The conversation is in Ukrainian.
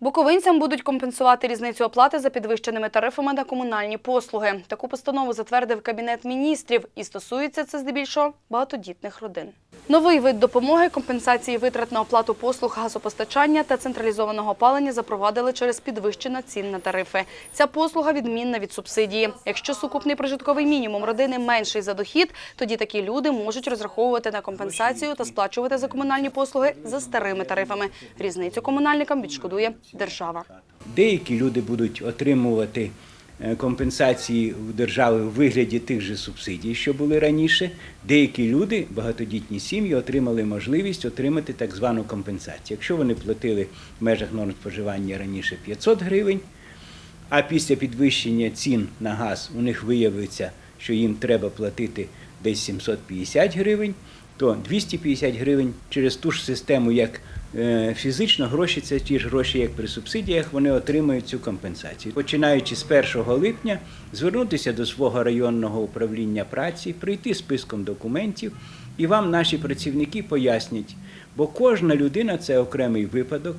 Буковинцям будуть компенсувати різницю оплати за підвищеними тарифами на комунальні послуги. Таку постанову затвердив Кабінет міністрів і стосується це здебільшого багатодітних родин. Новий вид допомоги компенсації витрат на оплату послуг газопостачання та централізованого опалення запровадили через підвищення цін на тарифи. Ця послуга відмінна від субсидії. Якщо сукупний прожитковий мінімум родини менший за дохід, тоді такі люди можуть розраховувати на компенсацію та сплачувати за комунальні послуги за старими тарифами. Різницю комунальникам відшкодує держава. Деякі люди будуть отримувати е, компенсації в держави у вигляді тих же субсидій, що були раніше. Деякі люди, багатодітні сім'ї, отримали можливість отримати так звану компенсацію. Якщо вони платили в межах норм споживання раніше 500 гривень, а після підвищення цін на газ у них виявиться, що їм треба платити десь 750 гривень, то 250 гривень через ту ж систему, як е, фізично, гроші це ті ж гроші, як при субсидіях, вони отримують цю компенсацію. Починаючи з 1 липня, звернутися до свого районного управління праці, прийти списком документів, і вам наші працівники пояснять, бо кожна людина це окремий випадок,